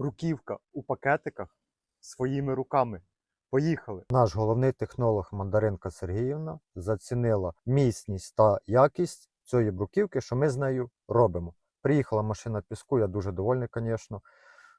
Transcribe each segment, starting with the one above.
бруківка у пакетиках своїми руками. Поїхали! Наш головний технолог Мандаринка Сергіївна зацінила міцність та якість цієї бруківки, що ми з нею робимо. Приїхала машина піску, я дуже довольний, звісно.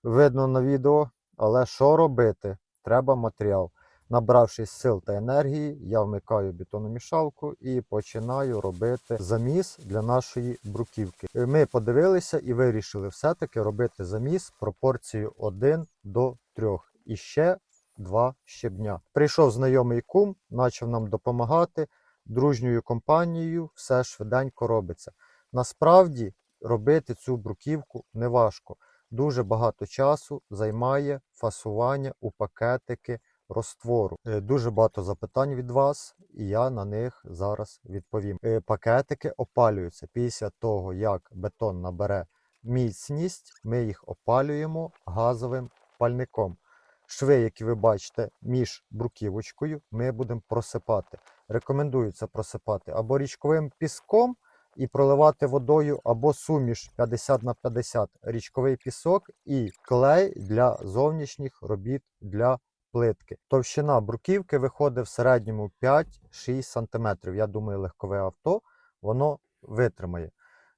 Видно на відео, але що робити? Треба матеріал. Набравшись сил та енергії, я вмикаю бетономішалку і починаю робити заміс для нашої бруківки. Е, Ми подивилися і вирішили все-таки робити заміс пропорцією 1 до 3. І ще два щебня. Прийшов знайомий кум, почав нам допомагати. Дружньою компанією все швиденько робиться. Насправді робити цю бруківку неважко. Дуже багато часу займає фасування у пакетики розтвору. Е, Дуже багато запитань від вас, і я на них зараз відповім. Е, Пакетики опалюються після того, як бетон набере міцність, ми їх опалюємо газовим пальником. Шви, які ви бачите між бруківочкою, ми будемо просипати. Рекомендується просипати або річковим піском і проливати водою, або суміш 50 на 50 річковий пісок і клей для зовнішніх робіт для плитки. Товщина бруківки виходить в середньому 5-6 см. Я думаю, легкове авто воно витримає.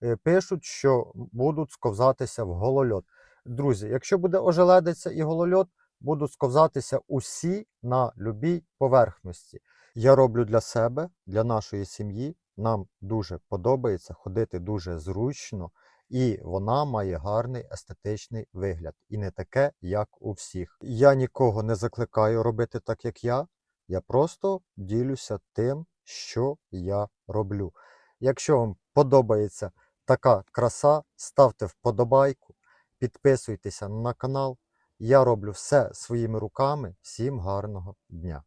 Е, Пишуть, що будуть сковзатися в голольот. Друзі, якщо буде ожеледиця і голольот, будуть сковзатися усі на любій поверхності. Я роблю для себе, для нашої сім'ї. Нам дуже подобається ходити дуже зручно, і вона має гарний естетичний вигляд. І не таке, як у всіх. Я нікого не закликаю робити так, як я. Я просто ділюся тим, що я роблю. Якщо вам подобається така краса, ставте вподобайку, підписуйтеся на канал. Я роблю все своїми руками. Всім гарного дня!